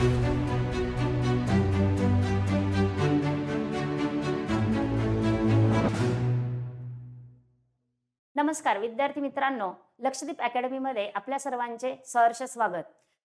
नमस्कार विद्यार्थी मित्रांनो. लक्षद्वीप अकॅडमीमध्ये आपल्या सर्वांचे सहर्ष स्वागत.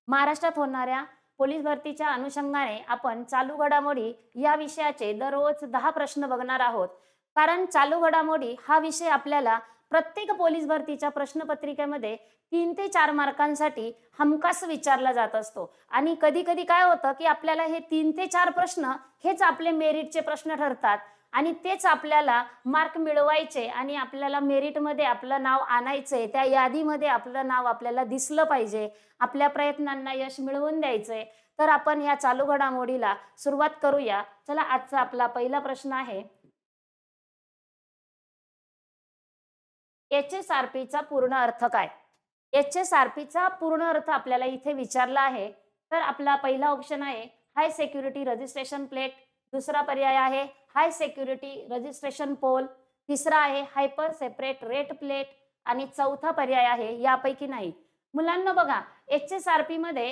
महाराष्ट्रात होणाऱ्या पोलीस भरतीच्या अनुषंगाने आपण चालू घडामोडी या विषयाचे दररोज दहा प्रश्न बघणार आहोत. कारण चालू घडामोडी हा विषय आपल्याला प्रत्येक पोलीस भरतीच्या प्रश्नपत्रिकेमध्ये तीन ते चार मार्कांसाठी हमखास विचारला जात असतो. आणि कधी कधी काय होतं की आपल्याला हे तीन ते चार प्रश्न हेच आपले मेरिटचे प्रश्न ठरतात आणि तेच आपल्याला मार्क मिळवायचे आणि आपल्याला मेरिटमध्ये आपलं नाव आणायचंय त्या यादीमध्ये आपलं नाव आपल्याला दिसलं पाहिजे आपल्या प्रयत्नांना यश मिळवून द्यायचंय. तर आपण या चालू घडामोडीला सुरुवात करूया. चला आजचा आपला पहिला प्रश्न आहे एच एस आर पीचा पूर्ण अर्थ काय? एच एस आर पीचा पूर्ण अर्थ आपल्याला इथे विचारला आहे. तर आपला पहिला ऑप्शन आहे हाय सेक्युरिटी रजिस्ट्रेशन प्लेट दुसरा पर्याय आहे हाय सेक्युरिटी रजिस्ट्रेशन पोल तिसरा आहे हायपर सेपरेट रेट प्लेट आणि चौथा पर्याय आहे यापैकी नाही. मुलांना बघा एच एस आर पी मध्ये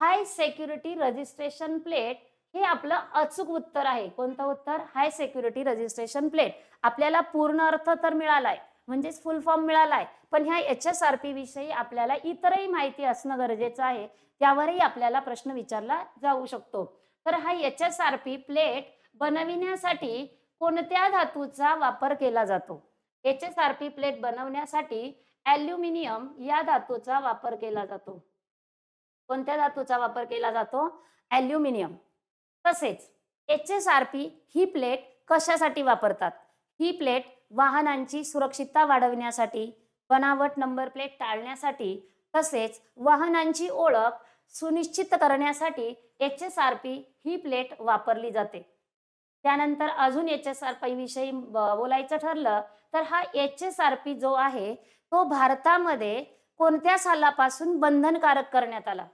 हाय सेक्युरिटी रजिस्ट्रेशन प्लेट हे आपलं अचूक उत्तर आहे. कोणतं उत्तर? हाय सेक्युरिटी रजिस्ट्रेशन प्लेट आपल्याला पूर्ण अर्थ तर मिळालाय. म्हणजेच फुल फॉर्म मिळालाय. पण ह्या एच एस आर पी विषयी आपल्याला इतरही माहिती असणं गरजेचं आहे त्यावरही आपल्याला प्रश्न विचारला जाऊ शकतो. तर हा H S R P plate बनविण्यासाठी कोणत्या धातूचा वापर केला जातो? H S R P plate बनवण्यासाठी ॲल्युमिनियम या धातूचा वापर केला जातो. कोणत्या धातूचा वापर केला जातो? ॲल्युमिनियम तसेच एच एस आर पी ही प्लेट कशासाठी वापरतात? ही प्लेट वाहनांची सुरक्षितता वाढवण्यासाठी बनावट नंबर प्लेट टाळण्यासाठी तसेच वाहनांची ओळख सुनिश्चित करण्यासाठी एच एस आर पी ही प्लेट वापरली जाते. त्यानंतर अजून एच एस आर पी विषयी बोलायचं ठरलं तर हा एच एस आर पी जो आहे तो भारतामध्ये कोणत्या सालापासून बंधनकारक करण्यात आला?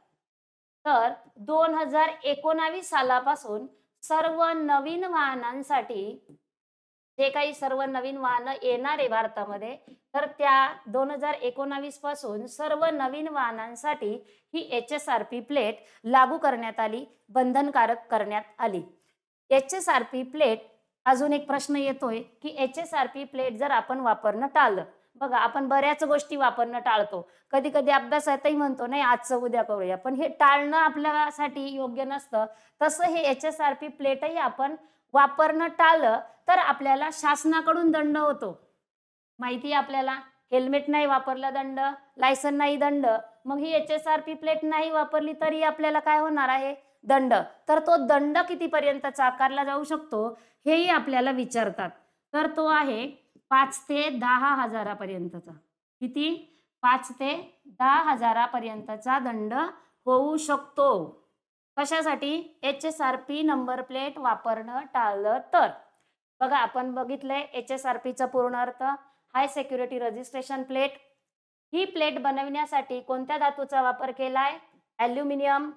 तर दोन हजार एकोणावीस सालापासून सर्व नवीन वाहनांसाठी जे काही सर्व नवीन वाहनं येणार आहे भारतामध्ये तर त्या दोन हजार एकोणावीसपासून सर्व नवीन वाहनांसाठी ही H S R P plate लागू करण्यात आली बंधनकारक करण्यात आली. H S R P plate अजून एक प्रश्न येतोय की H S R P plate जर आपण वापरणं टाळलं बघा आपण बऱ्याच गोष्टी वापरणं टाळतो. कधी कधी अभ्यासातही म्हणतो नाही आजचं उद्या करूया. पण हे टाळणं आपल्यासाठी योग्य नसतं. तसं हे एच एस आर पी प्लेटही आपण वापरणं टाळलं तर आपल्याला शासनाकडून दंड होतो. माहिती आपल्याला? हेल्मेट नाही वापरलं दंड लायसन नाही दंड मग ही H S R P plate नाही वापरली तरी आपल्याला काय होणार आहे? दंड. तर तो दंड कितीपर्यंतचा आकारला जाऊ शकतो हेही आपल्याला विचारतात. तर तो आहे पाच ते दहा हजारापर्यंतचा. किती? पाच ते दहा हजारापर्यंतचा दंड होऊ शकतो. कशासाठी? H S R P number plate वापरणं टाळलं तर. बघा आपण बघितलंय एच एस आर पीचा पूर्ण अर्थ. हाय सेक्युरिटी रजिस्ट्रेशन प्लेट ही प्लेट बनविण्यासाठी कोणत्या धातूचा वापर केलाय? ॲल्युमिनियम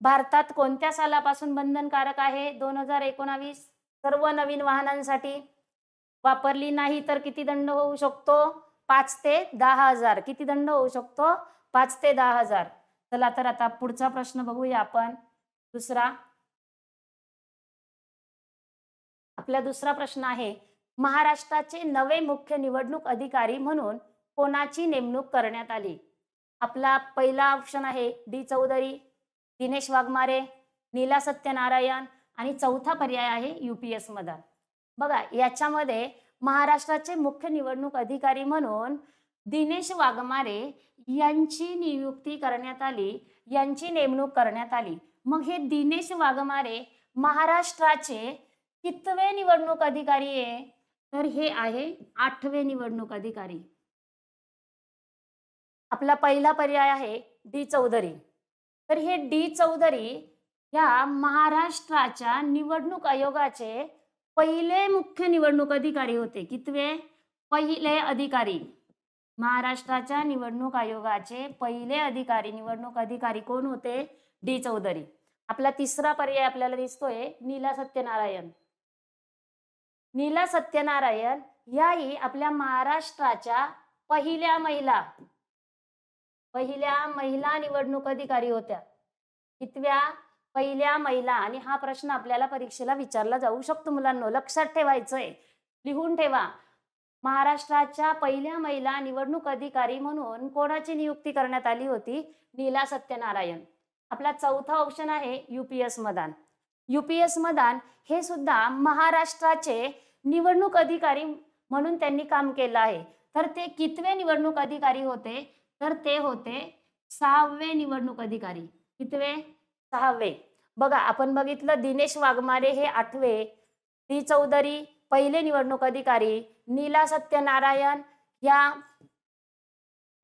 भारतात कोणत्या सालापासून बंधनकारक आहे? दोन हजार एकोणावीस. सर्व नवीन वाहनांसाठी वापरली नाही तर किती दंड होऊ शकतो? पाच ते दहा हजार. किती दंड होऊ शकतो? पाच ते दहा हजार. चला तर आता पुढचा प्रश्न बघूया आपण. दुसरा? आपला दुसरा प्रश्न आहे महाराष्ट्राचे नवे मुख्य निवडणूक अधिकारी म्हणून कोणाची नेमणूक करण्यात आली? आपला पहिला ऑप्शन आहे डी चौधरी दिनेश वाघमारे नीला सत्यनारायण आणि चौथा पर्याय आहे युपीएस मदान बघा याच्यामध्ये महाराष्ट्राचे मुख्य निवडणूक अधिकारी म्हणून दिनेश वाघमारे यांची नियुक्ती करण्यात आली यांची नेमणूक करण्यात आली. मग हे दिनेश वाघमारे महाराष्ट्राचे कितवे निवडणूक अधिकारी आहे? तर हे आहे आठवे निवडणूक अधिकारी. आपला पहिला पर्याय आहे डी चौधरी. तर हे डी चौधरी या महाराष्ट्राच्या निवडणूक आयोगाचे पहिले मुख्य निवडणूक अधिकारी होते. कितवे? पहिले अधिकारी. महाराष्ट्राच्या निवडणूक आयोगाचे पहिले अधिकारी निवडणूक अधिकारी कोण होते? डी चौधरी. आपला तिसरा पर्याय आपल्याला दिसतोय नीला सत्यनारायण. नीला सत्यनारायण याही आपल्या महाराष्ट्राच्या पहिल्या महिला पहिल्या महिला निवडणूक अधिकारी होत्या. कितव्या पहिल्या महिला आणि हा प्रश्न आपल्याला परीक्षेला विचारला जाऊ शकतो मुलांना. लक्षात ठेवायचंय. लिहून ठेवा. महाराष्ट्राच्या पहिल्या महिला निवडणूक अधिकारी म्हणून कोणाची नियुक्ती करण्यात आली होती? नीला सत्यनारायण. आपला चौथा ऑप्शन आहे युपीएस मदान. युपीएस मदान हे सुद्धा महाराष्ट्राचे निवडणूक अधिकारी म्हणून त्यांनी काम केलं आहे. तर ते कितवे निवडणूक अधिकारी होते? तर ते होते सहावे निवडणूक अधिकारी. कितवे? सहावे. बघा आपण बघितलं दिनेश वाघमारे हे आठवे डी चौधरी पहिले निवडणूक अधिकारी नीला सत्यनारायण या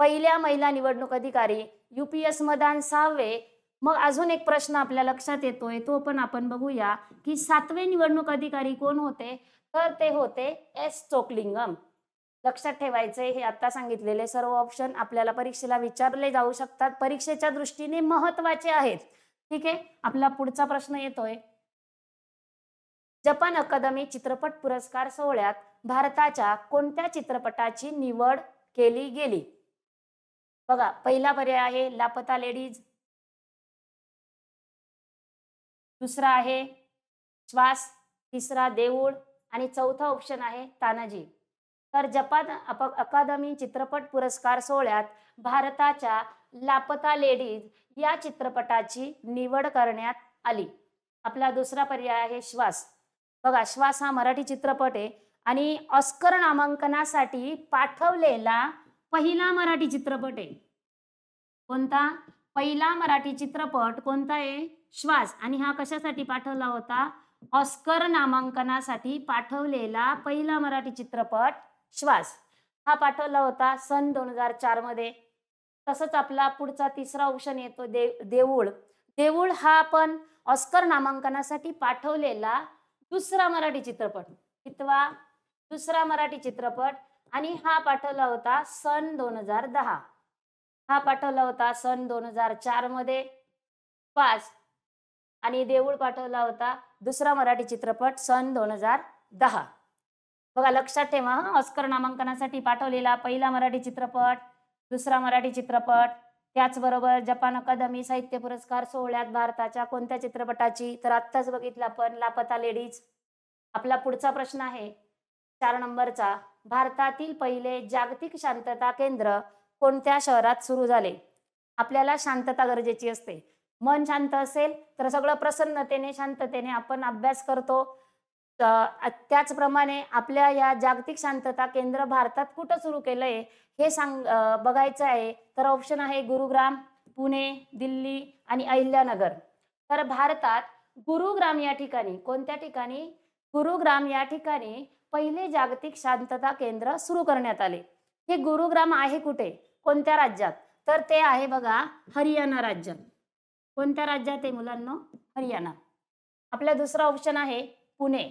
पहिल्या महिला निवडणूक अधिकारी युपीएस मदान सहावे मग अजून एक प्रश्न आपल्या लक्षात येतोय तो पण आपण बघूया की सातवे निवडणूक अधिकारी कोण होते? तर ते होते एस चोकलिंगम. लक्षात ठेवायचे हे आता सांगितलेले सर्व ऑप्शन आपल्याला परीक्षेला विचारले जाऊ शकतात. परीक्षेच्या दृष्टीने महत्त्वाचे आहेत. ठीक आहे आपला पुढचा प्रश्न येतोय. जपान अकादमी चित्रपट पुरस्कार सोहळ्यात भारताच्या कोणत्या चित्रपटाची निवड केली गेली? बघा पहिला पर्याय आहे लापता लेडीज दुसरा आहे श्वास तिसरा देऊळ आणि चौथा ऑप्शन आहे तानाजी. तर जपान अप- अकादमी चित्रपट पुरस्कार सोहळ्यात भारताच्या लापता लेडीज या चित्रपटाची निवड करण्यात आली. आपला दुसरा पर्याय आहे श्वास. बघा श्वास हा मराठी चित्रपट आहे आणि ऑस्कर नामांकनासाठी पाठवलेला पहिला मराठी चित्रपट आहे. कोणता? पहिला मराठी चित्रपट कोणता आहे? श्वास. आणि हा कशासाठी पाठवला होता? ऑस्कर नामांकनासाठी पाठवलेला पहिला मराठी चित्रपट श्वास. हा पाठवला होता सन दोन हजार चारमध्ये. तसंच आपला पुढचा तिसरा ऑप्शन येतो दे देऊळ. देऊळ हा पण ऑस्कर नामांकनासाठी पाठवलेला दुसरा मराठी चित्रपट. कितवा? दुसरा मराठी चित्रपट. आणि हा पाठवला होता सन दोन हजार दहा. हा पाठवला होता सन दोन हजार चारमध्ये. पाच. आणि देऊळ पाठवला होता दुसरा मराठी चित्रपट सन दोन हजार दहा. बघा लक्षात ठेवा हं, ऑस्कर नामांकनासाठी पाठवलेला पहिला मराठी चित्रपट दुसरा मराठी चित्रपट. त्याचबरोबर जपान अकादमी साहित्य पुरस्कार सोहळ्यात भारताच्या कोणत्या चित्रपटाची? तर आत्ताच बघितलं आपण लापता लेडीज. आपला पुढचा प्रश्न आहे. चार नंबरचा भारतातील पहिले जागतिक शांतता केंद्र कोणत्या शहरात सुरू झाले? आपल्याला शांतता गरजेची असते. मन शांत असेल तर सगळं प्रसन्नतेने शांततेने आपण अभ्यास करतो. त्याचप्रमाणे आपल्या या जागतिक शांतता केंद्र भारतात कुठं सुरू केलंय? हे सांग बघायचं आहे. तर ऑप्शन आहे गुरुग्राम पुणे दिल्ली आणि अहिल्यानगर. तर भारतात गुरुग्राम या ठिकाणी कोणत्या ठिकाणी? गुरुग्राम या ठिकाणी पहिले जागतिक शांतता केंद्र सुरू करण्यात आले. हे गुरुग्राम आहे कुठे? कोणत्या राज्यात? तर ते आहे बघा हरियाणा राज्यात. कोणत्या राज्यात आहे मुलांना? हरियाणा. आपला दुसरा ऑप्शन आहे पुणे.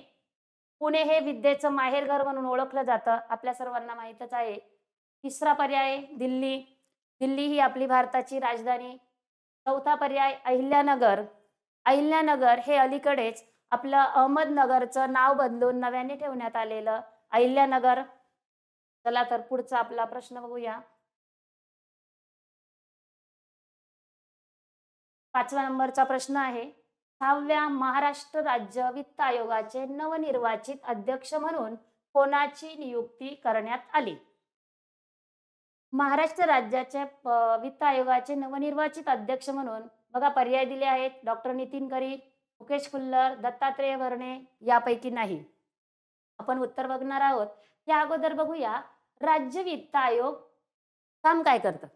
पुणे हे विद्येचं माहेरघर म्हणून ओळखलं जातं. आपल्या सर्वांना माहीतच आहे. तिसरा पर्याय दिल्ली. दिल्ली ही आपली भारताची राजधानी. चौथा पर्याय अहिल्यानगर. अहिल्यानगर हे अलीकडेच आपलं अहमदनगरचं नाव बदलून नव्याने ठेवण्यात आलेलं अहिल्यानगर. चला तर पुढचा आपला प्रश्न बघूया. पाचव्या नंबरचा प्रश्न आहे. सहाव्या महाराष्ट्र राज्य वित्त आयोगाचे नवनिर्वाचित अध्यक्ष म्हणून कोणाची नियुक्ती करण्यात आली? महाराष्ट्र राज्याच्या वित्त आयोगाचे नवनिर्वाचित अध्यक्ष म्हणून बघा पर्याय दिले आहेत. डॉक्टर नितीन करी मुकेश खुल्लर दत्तात्रेय भरणे यापैकी नाही. आपण उत्तर बघणार आहोत. या अगोदर बघूया राज्य वित्त आयोग काम काय करतं?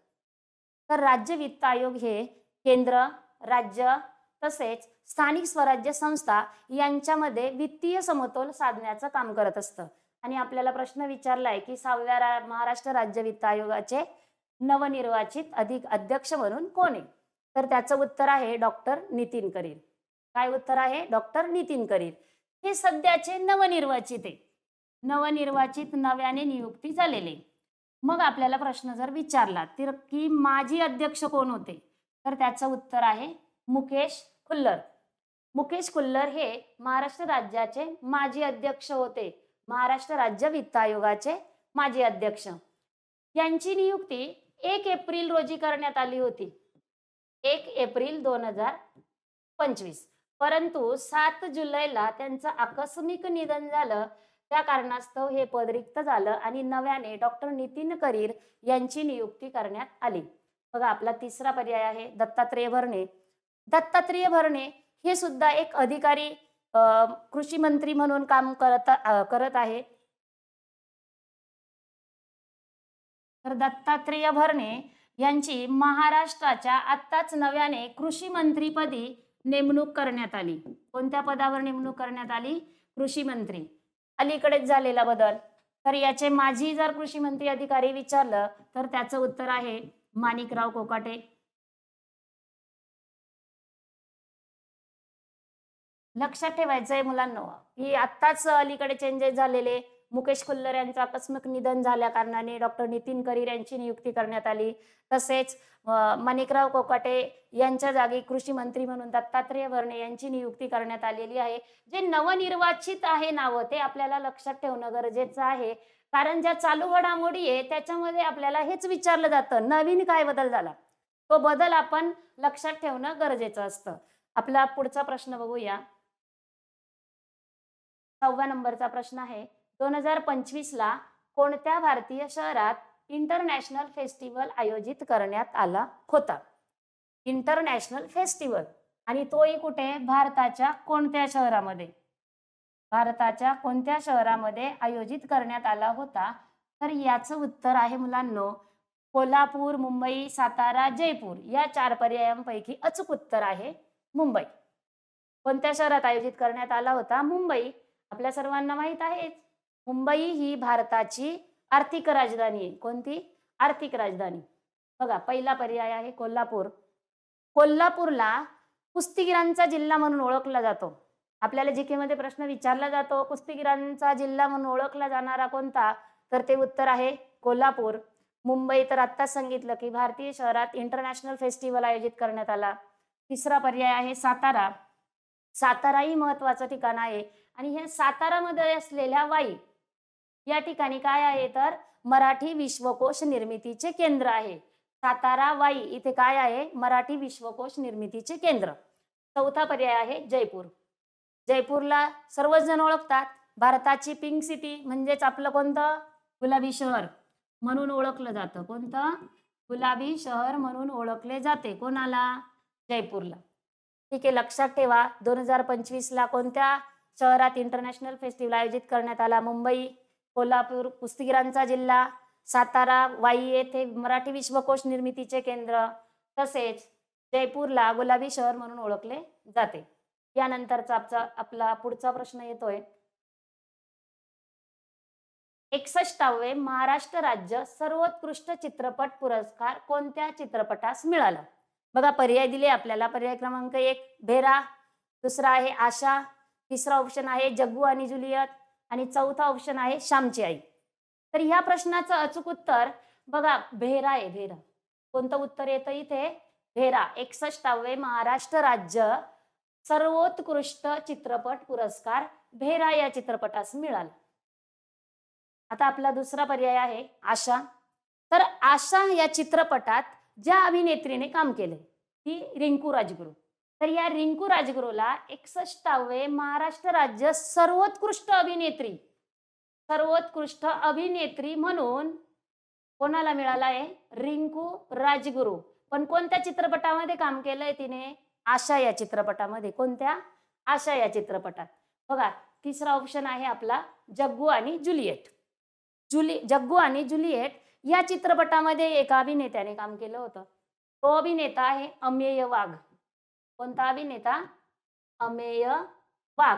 तर राज्य वित्त आयोग हे केंद्र राज्य तसेच स्थानिक स्वराज्य संस्था यांच्यामध्ये वित्तीय समतोल साधण्याचं काम करत असतं. आणि आपल्याला प्रश्न विचारलाय की सहाव्या रा- महाराष्ट्र राज्य वित्त आयोगाचे नवनिर्वाचित अधिक अध्यक्ष म्हणून कोण आहे? तर त्याचं उत्तर आहे डॉक्टर नितीन करीर. काय उत्तर आहे? डॉक्टर नितीन करीर. हे सध्याचे नवनिर्वाचित आहे. नवनिर्वाचित नव्याने नियुक्ती झालेले. मग आपल्याला प्रश्न जर विचारला तर की माजी अध्यक्ष कोण होते? तर त्याचं उत्तर आहे मुकेश खुल्लर. मुकेश खुल्लर हे महाराष्ट्र राज्याचे माजी अध्यक्ष होते. महाराष्ट्र राज्य वित्त आयोगाचे माजी अध्यक्ष. यांची नियुक्ती एक एप्रिल रोजी करण्यात आली होती. एक एप्रिल दोन हजार पंचवीस. परंतु सात जुलैला त्यांचं आकस्मिक निधन झालं. त्या कारणास्तव हे पद रिक्त झालं आणि नव्याने डॉक्टर नितीन करीर यांची नियुक्ती करण्यात आली. बघा आपला तिसरा पर्याय आहे दत्तात्रेय भरणे. दत्तात्रेय भरणे हे सुद्धा एक अधिकारी कृषी मंत्री म्हणून काम करत करत आहे. तर दत्तात्रेय भरणे यांची महाराष्ट्राच्या आत्ताच नव्याने कृषी मंत्रीपदी नेमणूक करण्यात आली. कोणत्या पदावर नेमणूक करण्यात आली? कृषी मंत्री. अलीकडेच झालेला बदल. तर याचे माझी जर कृषी मंत्री अधिकारी विचारलं तर त्याचं उत्तर आहे माणिकराव कोकाटे. लक्षात ठेवायचंय मुलांना की आत्ताच अलीकडे चेंजेस झालेले. मुकेश खुल्लर यांचं आकस्मिक निधन झाल्या कारणाने डॉक्टर नितीन करीर यांची नियुक्ती करण्यात आली. तसेच माणिकराव कोकाटे यांच्या जागी कृषी मंत्री म्हणून दत्तात्रेय वर्णे यांची नियुक्ती करण्यात आलेली आहे. जे नवनिर्वाचित आहे नावं ते आपल्याला लक्षात ठेवणं गरजेचं आहे. कारण ज्या चालू घडामोडी आहे त्याच्यामध्ये आपल्याला हेच विचारलं जातं नवीन काय बदल झाला? तो बदल आपण लक्षात ठेवणं गरजेचं असतं. आपला पुढचा प्रश्न बघूया. सहाव्या नंबरचा प्रश्न आहे दोन हजार पंचवीस ला कोणत्या भारतीय शहरात इंटरनॅशनल फेस्टिवल आयोजित करण्यात आला होता? International festival. आणि तोही कुठे? भारताच्या कोणत्या शहरामध्ये? भारताच्या कोणत्या शहरामध्ये आयोजित करण्यात आला होता? तर याचं उत्तर आहे मुलांनो कोल्हापूर मुंबई सातारा जयपूर या चार पर्यायांपैकी अचूक उत्तर आहे मुंबई. कोणत्या शहरात आयोजित करण्यात आला होता? मुंबई. आपल्या सर्वांना माहीत आहेच मुंबई ही भारताची आर्थिक राजधानी आहे. कोणती? आर्थिक राजधानी. बघा पहिला पर्याय आहे कोल्हापूर. कोल्हापूरला कुस्तीगिरांचा जिल्हा म्हणून ओळखला जातो. आपल्याला जी मध्ये प्रश्न विचारला जातो कुस्तीगिरांचा जिल्हा म्हणून ओळखला जाणारा कोणता? तर ते उत्तर आहे कोल्हापूर. मुंबई तर आत्ताच सांगितलं की भारतीय शहरात इंटरनॅशनल फेस्टिवल आयोजित करण्यात आला. तिसरा पर्याय आहे सातारा. सातारा ही महत्वाचं ठिकाण आहे. आणि हे सातारामध्ये असलेल्या वाई या ठिकाणी काय आहे? तर मराठी विश्वकोश निर्मितीचे केंद्र आहे. सातारा वाई इथे काय आहे? मराठी विश्वकोश निर्मितीचे केंद्र. चौथा पर्याय आहे जयपूर. जयपूरला सर्वच जण ओळखतात. भारताची पिंक सिटी म्हणजेच आपलं कोणतं? गुलाबी शहर म्हणून ओळखलं जातं. कोणतं? गुलाबी शहर म्हणून ओळखले जाते. कोणाला? जयपूरला. ठीक आहे लक्षात ठेवा. दोन हजार पंचवीसला कोणत्या शहरात इंटरनॅशनल फेस्टिवल आयोजित करण्यात आला? मुंबई कोल्हापूर कुस्तीगिरांचा जिल्हा सातारा वाई येथे मराठी विश्वकोश निर्मितीचे केंद्र तसेच जयपूरला गुलाबी शहर म्हणून ओळखले जाते. यानंतरचा आपचा आपला पुढचा प्रश्न येतोय. एकसष्टावे महाराष्ट्र राज्य सर्वोत्कृष्ट चित्रपट पुरस्कार कोणत्या चित्रपटास मिळाला? बघा पर्याय दिले आपल्याला. पर्याय क्रमांक एक भेरा. दुसरा आहे आशा. तिसरा ऑप्शन आहे जग्गू आणि जुलियत. आणि चौथा ऑप्शन आहे श्यामची आई. तर ह्या प्रश्नाचं अचूक उत्तर बघा भेरा आहे भेरा. कोणतं उत्तर येतं इथे? भेरा. एकसष्टावे महाराष्ट्र राज्य सर्वोत्कृष्ट चित्रपट पुरस्कार भेरा या चित्रपटास मिळाला. आता आपला दुसरा पर्याय आहे आशा. तर आशा या चित्रपटात ज्या अभिनेत्रीने काम केले ती रिंकू राजगुरू. तर या रिंकू राजगुरूला एकसष्टावे महाराष्ट्र राज्य सर्वोत्कृष्ट अभिनेत्री सर्वोत्कृष्ट अभिनेत्री म्हणून कोणाला मिळाला आहे? रिंकू राजगुरू. पण कोणत्या चित्रपटामध्ये काम केलंय तिने? आशा या चित्रपटामध्ये. कोणत्या? आशा या चित्रपटात. बघा तिसरा ऑप्शन आहे आपला जग्गू आणि जुलिएट जुली जग्गू आणि जुलिएट या चित्रपटामध्ये एका अभिनेत्याने काम केलं होतं. तो अभिनेता आहे अमेय वाघ. कोणता अभिनेता? अमेय वाघ.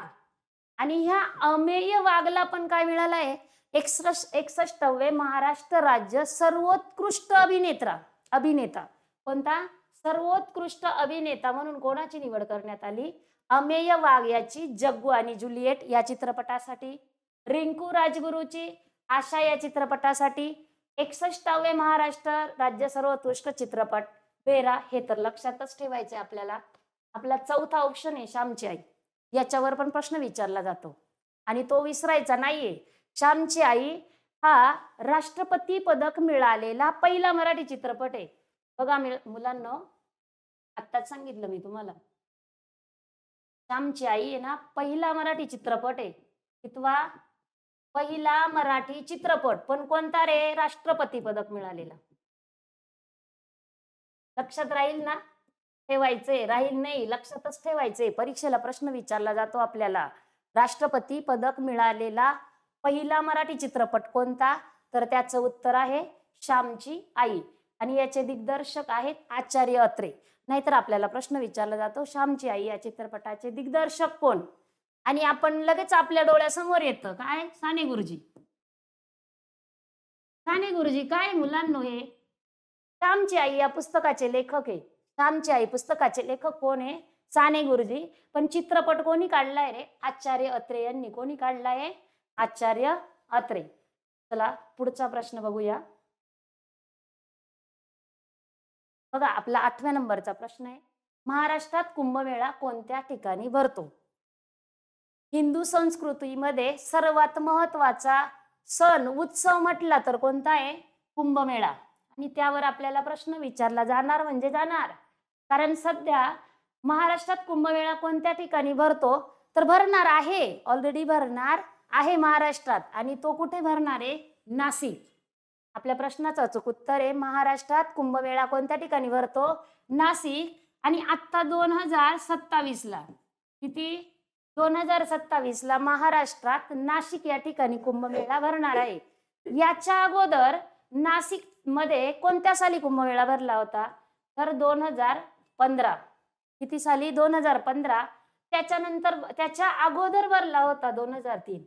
आणि ह्या अमेय वाघला पण काय मिळालं आहे? एकसष्ट एकसष्टवे महाराष्ट्र राज्य सर्वोत्कृष्ट अभिनेत्रा अभिनेता. कोणता? सर्वोत्कृष्ट अभिनेता म्हणून कोणाची निवड करण्यात आली? अमेय वाघ याची जग्गू आणि जुलिएट या चित्रपटासाठी. रिंकू राजगुरूची आशा या चित्रपटासाठी. एकसष्टावे महाराष्ट्र राज्य सर्वोत्कृष्ट चित्रपट. बेरा हे तर लक्षातच ठेवायचे आपल्याला. आपला चौथा ऑप्शन आहे श्यामची आई. याच्यावर पण प्रश्न विचारला जातो. आणि तो विसरायचा नाहीये. श्यामची आई हा राष्ट्रपती पदक मिळालेला पहिला मराठी चित्रपट आहे. बघा मुलांना आत्ताच सांगितलं मी तुम्हाला. श्यामची आई आहे ना पहिला मराठी चित्रपट आहे. कितवा? पहिला मराठी चित्रपट. पण कोणता रे? राष्ट्रपती पदक मिळालेला. लक्षात राहील ना? ठेवायचंय. राहील नाही. लक्षातच ठेवायचंय. परीक्षेला प्रश्न विचारला जातो आपल्याला. राष्ट्रपती पदक मिळालेला पहिला मराठी चित्रपट कोणता? तर त्याचं उत्तर आहे श्यामची आई. आणि याचे दिग्दर्शक आहेत आचार्य अत्रे. नाहीतर आपल्याला प्रश्न विचारला जातो श्यामची आई या चित्रपटाचे दिग्दर्शक कोण? आणि आपण लगेच आपल्या डोळ्यासमोर येतं काय? साने गुरुजी. साने गुरुजी काय मुलांनो हे? श्यामची आई या पुस्तकाचे लेखक आहे. श्यामची आई पुस्तकाचे लेखक कोण आहे? साने गुरुजी. पण चित्रपट कोणी काढलाय रे? आचार्य अत्रे यांनी कोणी काढलाय? आचार्य अत्रे. चला पुढचा प्रश्न बघूया. बघा आपला आठव्या नंबरचा प्रश्न आहे. महाराष्ट्रात कुंभमेळा कोणत्या ठिकाणी भरतो? हिंदू संस्कृतीमध्ये सर्वात महत्त्वाचा सण उत्सव म्हटला तर कोणता आहे? कुंभमेळा. आणि त्यावर आपल्याला प्रश्न विचारला जाणार म्हणजे जाणार. कारण सध्या महाराष्ट्रात कुंभमेळा कोणत्या ठिकाणी भरतो? तर भरणार आहे. ऑलरेडी भरणार आहे महाराष्ट्रात. आणि तो कुठे भरणार आहे? नाशिक. आपल्या प्रश्नाचं अचूक उत्तर आहे. महाराष्ट्रात कुंभमेळा कोणत्या ठिकाणी भरतो? नाशिक. आणि आत्ता दोन हजार सत्तावीस ला. किती? दोन हजार सत्तावीस ला महाराष्ट्रात नाशिक या ठिकाणी कुंभमेळा भरणार आहे. याच्या अगोदर नाशिकमध्ये कोणत्या साली कुंभमेळा भरला होता? तर दोन हजार पंधरा. किती साली? दोन हजार पंधरा. त्याच्यानंतर त्याच्या अगोदर भरला होता दोन हजार तीन.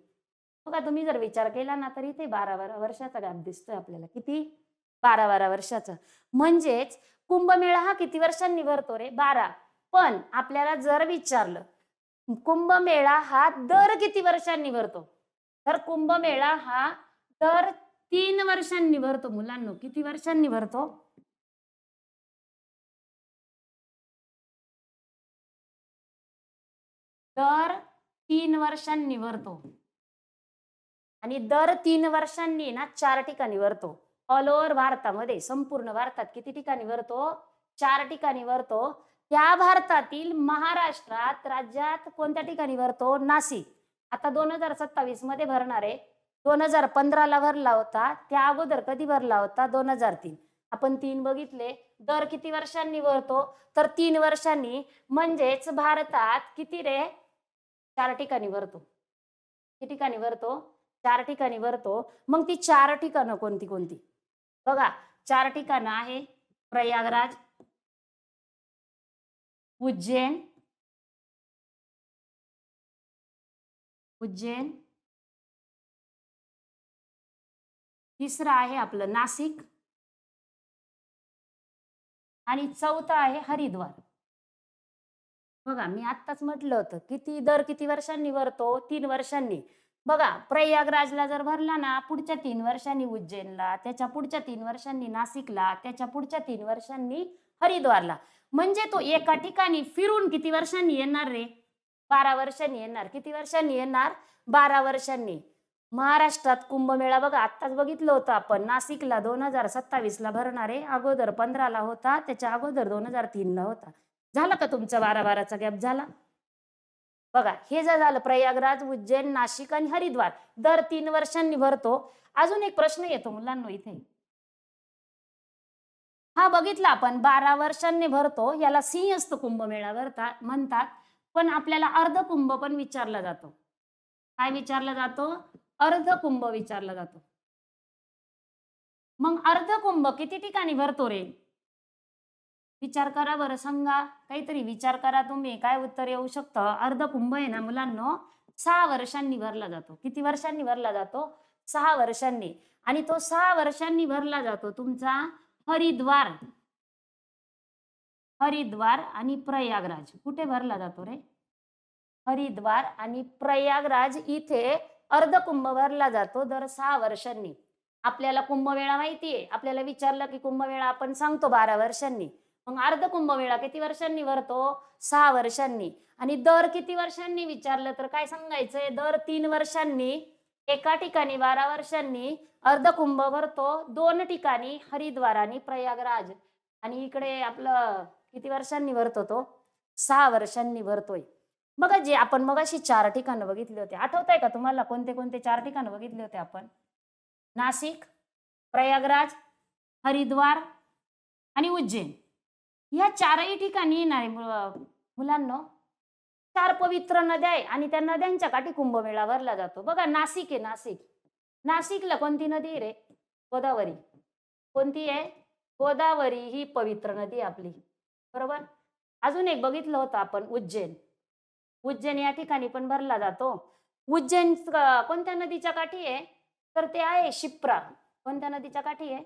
बघा तुम्ही जर विचार केला ना तर इथे बारा बारा वर्षाचा गॅप दिसतोय आपल्याला. किती? बारा बारा वर्षाचा. म्हणजेच कुंभमेळा हा किती वर्षांनी भरतो रे? बारा. पण आपल्याला जर विचारलं कुंभमेळा हा दर किती वर्षांनी भरतो? तर कुंभमेळा हा दर तीन वर्षांनी भरतो मुलांना. किती वर्षांनी भरतो? दर तीन वर्षांनी भरतो. आणि दर तीन वर्षांनी ना चार ठिकाणी वरतो. ऑल ओव्हर भारतामध्ये संपूर्ण भारतात किती ठिकाणी वरतो? चार ठिकाणी वरतो. त्या भारतातील महाराष्ट्रात राज्यात कोणत्या ठिकाणी भरतो नाशिक. आता दोन हजार सत्तावीसमध्ये भरणार आहे. दोन हजार पंधराला भरला होता. त्या अगोदर कधी भरला होता? दोन हजार तीन. आपण तीन बघितले. दर किती वर्षांनी भरतो तर तीन वर्षांनी म्हणजेच भारतात किती रे? चार ठिकाणी भरतो किती ठिकाणी भरतो चार ठिकाणी भरतो मग ती चार ठिकाणं कोणती कोणती? बघा चार ठिकाणं आहे प्रयागराज उज्जैन उज्जैन. तिसरं आहे आपलं नाशिक. आणि चौथं आहे हरिद्वार. बघा मी आत्ताच म्हटलं होतं किती दर किती वर्षांनी भरतो तीन वर्षांनी. बघा प्रयागराजला जर भरला ना पुढच्या तीन वर्षांनी उज्जैनला त्याच्या पुढच्या तीन वर्षांनी नाशिकला त्याच्या पुढच्या तीन वर्षांनी हरिद्वारला. म्हणजे तो एका ठिकाणी फिरून किती वर्षांनी येणार रे? बारा वर्षांनी येणार. किती वर्षांनी येणार? बारा वर्षांनी. महाराष्ट्रात कुंभमेळा बघा आत्ताच बघितलं होतं आपण. नाशिकला दोन हजार सत्तावीस ला भरणारे अगोदर पंधराला होता त्याच्या अगोदर दोन हजार तीन ला होता. झाला का तुमचा बारा बाराचा गॅप? झाला. बघा हे जर झालं प्रयागराज उज्जैन नाशिक आणि हरिद्वार दर तीन वर्षांनी भरतो. अजून एक प्रश्न येतो मुलांना इथे. हा बघितला आपण बारा वर्षांनी भरतो याला सिंहस्त कुंभमेळा भरतात म्हणतात पण आपल्याला अर्ध कुंभ पण विचारला जातो. काय विचारला जातो? अर्ध कुंभ विचारला जातो. मग अर्धकुंभ किती ठिकाणी भरतो रे? विचार करा बरं सांगा. काहीतरी विचार करा तुम्ही. काय उत्तर येऊ शकतं? अर्ध कुंभ आहे ना मुलांनो? सहा वर्षांनी भरला जातो. किती वर्षांनी भरला जातो? सहा वर्षांनी. आणि तो सहा वर्षांनी भरला जातो तुमचा हरिद्वार. हरिद्वार आणि प्रयागराज. कुठे भरला जातो रे? हरिद्वार आणि प्रयागराज इथे अर्ध कुंभ भरला जातो दर सहा वर्षांनी. आपल्याला कुंभमेळा माहितीये. आपल्याला विचारलं की कुंभमेळा आपण सांगतो बारा वर्षांनी. मग अर्ध कुंभमेळा किती वर्षांनी भरतो? सहा वर्षांनी. आणि दर किती वर्षांनी विचारलं तर काय सांगायचंय? दर तीन वर्षांनी एका ठिकाणी बारा वर्षांनी अर्ध कुंभ भरतो दोन ठिकाणी हरिद्वार आणि प्रयागराज. आणि इकडे आपलं किती वर्षांनी भरतो तो? सहा वर्षांनी भरतोय. बघा जे आपण मगाशी चार ठिकाणं बघितले होते. आठवत आहे का तुम्हाला? कोणते कोणते चार ठिकाणं बघितले होते आपण? नाशिक प्रयागराज हरिद्वार आणि उज्जैन. या चारही ठिकाणी येणारे मुलांना मुलांनो चार पवित्र नद्या आहे आणि त्या नद्यांच्या काठी कुंभमेळा भरला जातो. बघा नाशिक आहे नाशिक नाशिकला कोणती नदी रे? गोदावरी. कोणती आहे? गोदावरी ही पवित्र नदी आहे आपली. बरोबर? अजून एक बघितलं होतं आपण उज्जैन. उज्जैन या ठिकाणी पण भरला जातो. उज्जैन कोणत्या नदीच्या काठी आहे? तर ते आहे शिप्रा. कोणत्या नदीच्या काठी आहे?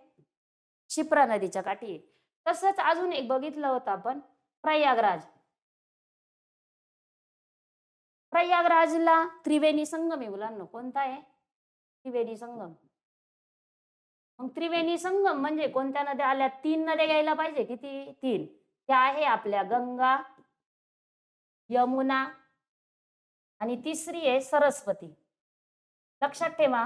शिप्रा नदीच्या काठी आहे. तसंच अजून एक बघितलं होतं आपण प्रयागराज. प्रयागराजला त्रिवेणी संगम आहे मुलांना. कोणता आहे? त्रिवेणी संगम. मग त्रिवेणी संगम म्हणजे कोणत्या नद्या? आल्या तीन नद्या घ्यायला पाहिजे. किती? तीन. त्या आहे आपल्या गंगा यमुना आणि तिसरी आहे सरस्वती. लक्षात ठेवा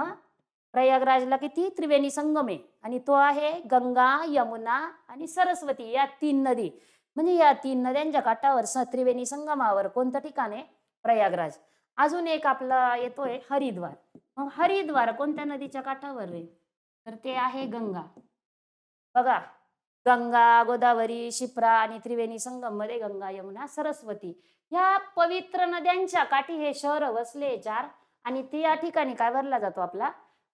प्रयागराजला किती त्रिवेणी संगम आहे? आणि तो आहे गंगा यमुना आणि सरस्वती या तीन नदी. म्हणजे या तीन नद्यांच्या काठावर त्रिवेणी संगमावर कोणतं ठिकाण आहे? प्रयागराज. अजून एक आपला येतोय हरिद्वार. मग हरिद्वार कोणत्या नदीच्या काठावर आहे? तर ते आहे गंगा. बघा गंगा गोदावरी शिप्रा आणि त्रिवेणी संगममध्ये गंगा यमुना सरस्वती या पवित्र नद्यांच्या काठी हे शहर वसले चार आणि ते या ठिकाणी काय भरला जातो आपला?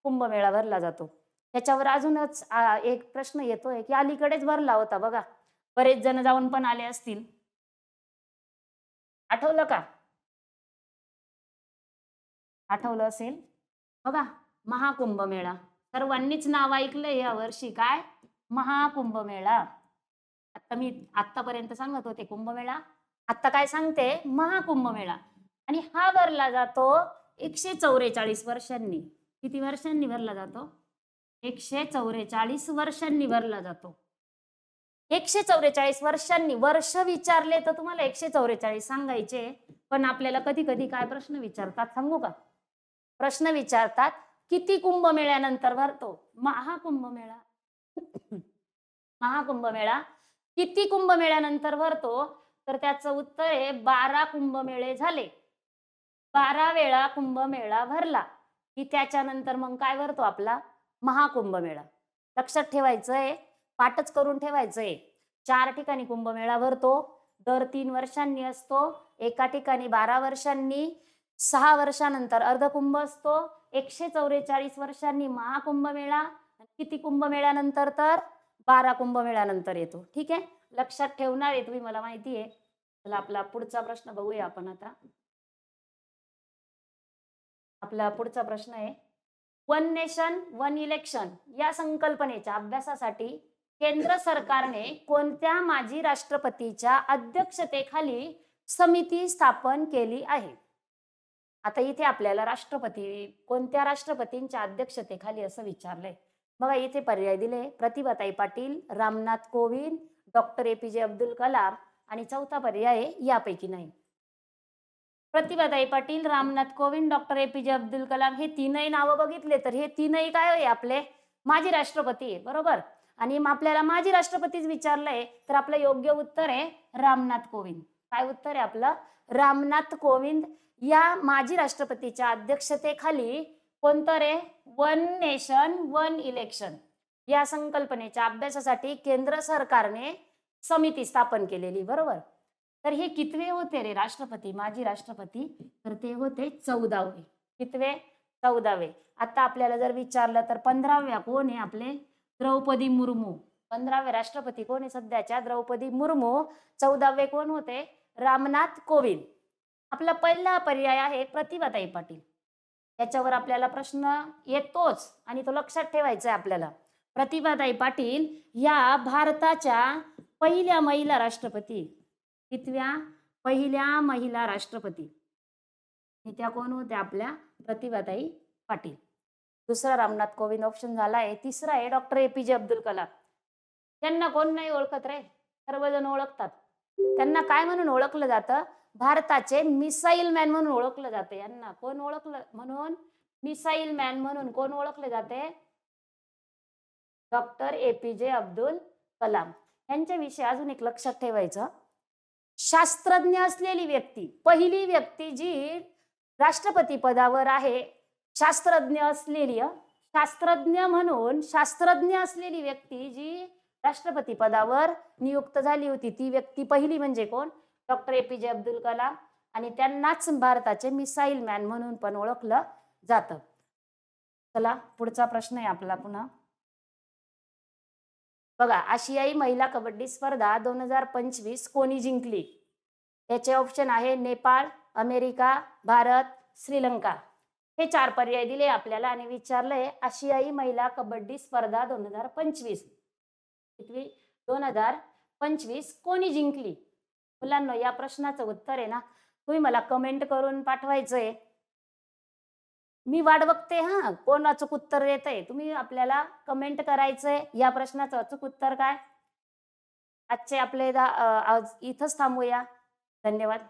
कुंभमेळा भरला जातो. त्याच्यावर अजूनच एक प्रश्न येतोय की अलीकडेच भरला होता बघा. बरेच जण जाऊन पण आले असतील. आठवलं का? आठवलं असेल? बघा महाकुंभमेळा. सर्वांनीच नाव ऐकलंय या वर्षी. काय? महाकुंभमेळा. आता मी आतापर्यंत सांगत होते कुंभमेळा. आता काय सांगते? महाकुंभमेळा. आणि हा भरला जातो एकशे चौवेचाळीस वर्षांनी. किती वर्षांनी भरला जातो? एकशे चौवेचाळीस वर्षांनी भरला जातो. एकशे चौवेचाळीस वर्षांनी वर्ष विचारले तर तुम्हाला एकशे चौवेचाळीस सांगायचे. पण आपल्याला कधी कधी काय प्रश्न विचारतात सांगू का? प्रश्न विचारतात किती कुंभमेळ्यानंतर भरतो? महाकुंभमेळा महाकुंभमेळा किती कुंभमेळ्यानंतर भरतो? तर त्याचं उत्तर आहे बारा कुंभमेळे झाले. बारा वेळा कुंभमेळा भरला. की त्याच्यानंतर मग काय भरतो आपला? महाकुंभमेळा. लक्षात ठेवायचंय पाठच करून ठेवायचंय. चार ठिकाणी कुंभमेळा भरतो. दर तीन वर्षांनी असतो एका ठिकाणी बारा वर्षांनी सहा वर्षानंतर अर्धकुंभ असतो एकशे चौवेचाळीस वर्षांनी महाकुंभमेळा किती कुंभमेळ्यानंतर तर? बारा कुंभमेळ्यानंतर येतो. ठीक आहे? लक्षात ठेवणार आहे तुम्ही मला माहिती आहे. चला आपला पुढचा प्रश्न बघूया आपण आता. आपला पुढचा प्रश्न आहे. वन नेशन वन इलेक्शन या संकल्पनेच्या अभ्यासासाठी केंद्र सरकारने कोणत्या माजी राष्ट्रपतीच्या अध्यक्षतेखाली समिती स्थापन केली आहे? आता इथे आपल्याला राष्ट्रपती कोणत्या राष्ट्रपतींच्या अध्यक्षतेखाली असं विचारलंय? बघा इथे पर्याय दिले. Pratibhatai Patil Ramnath Kovind doctor A P J Abdul Kalam आणि चौथा पर्याय आहे यापैकी नाही. Pratibhatai Patil Ramnath Kovind doctor A P J Abdul Kalam हे तीनही नावं बघितले तर हे तीनही काय आहे आपले? माजी राष्ट्रपती आहे बरोबर? आणि मग आपल्याला माजी राष्ट्रपतीच विचारलंय तर आपलं योग्य उत्तर आहे रामनाथ कोविंद. काय उत्तर आहे आपलं? रामनाथ कोविंद या माजी राष्ट्रपतीच्या अध्यक्षतेखाली कोणतं रे? One nation one election. या संकल्पनेच्या अभ्यासासाठी केंद्र सरकारने समिती स्थापन केलेली बरोबर? तर हे कितवे होते रे राष्ट्रपती? माजी राष्ट्रपती? तर ते होते चौदावे. कितवे? चौदावे. आता आपल्याला जर विचारलं तर पंधराव्या कोण आहे आपले? द्रौपदी मुर्मू. पंधरावे राष्ट्रपती कोण आहे सध्याच्या? द्रौपदी मुर्मू. चौदावे कोण होते? रामनाथ कोविंद. आपला पहिला पर्याय आहे प्रतिभाताई पाटील. याच्यावर आपल्याला प्रश्न येतोच आणि तो लक्षात ठेवायचा आहे आपल्याला. प्रतिभाताई पाटील या भारताच्या पहिल्या महिला राष्ट्रपती. कितव्या पहिल्या महिला राष्ट्रपती. नेत्या कोण होत्या आपल्या प्रतिभाताई पाटील. दुसरा रामनाथ कोविंद ऑप्शन झाला आहे. तिसरा आहे doctor A P J Abdul Kalam. त्यांना कोण नाही ओळखत रे? सर्वजण ओळखतात. त्यांना काय म्हणून ओळखलं जातं? भारताचे मिसाईल मॅन म्हणून ओळखलं जाते. यांना कोण ओळखलं? म्हणून मिसाईल मॅन म्हणून कोण ओळखले जाते? Doctor A P J Abdul Kalam. यांच्याविषयी अजून एक लक्षात ठेवायचं. शास्त्रज्ञ असलेली व्यक्ती पहिली व्यक्ती जी राष्ट्रपती पदावर आहे शास्त्रज्ञ असलेली शास्त्रज्ञ म्हणून शास्त्रज्ञ असलेली व्यक्ती जी राष्ट्रपती पदावर नियुक्त झाली होती ती व्यक्ती पहिली म्हणजे कोण? Doctor A P J Abdul Kalam. आणि त्यांनाच भारताचे मिसाईल मॅन म्हणून पण ओळखलं जातं. चला पुढचा प्रश्न आहे आपला पुन्हा. बघा आशियाई महिला कबड्डी स्पर्धा दोन हजार पंचवीस कोणी जिंकली? याचे ऑप्शन आहे नेपाळ अमेरिका भारत श्रीलंका. हे चार पर्याय दिले आपल्याला आणि विचारलंय आशियाई महिला कबड्डी स्पर्धा दोन हजार पंचवीस. दोन हजार पंचवीस कोणी जिंकली? मुलांना या प्रश्नाचं उत्तर आहे ना तुम्ही मला कमेंट करून पाठवायचंय. मी वाट बघते हा. कोण अचूक उत्तर देत आहे तुम्ही आपल्याला कमेंट करायचंय. या प्रश्नाचं अचूक उत्तर काय? आजचे आपले आज इथंच थांबूया. धन्यवाद.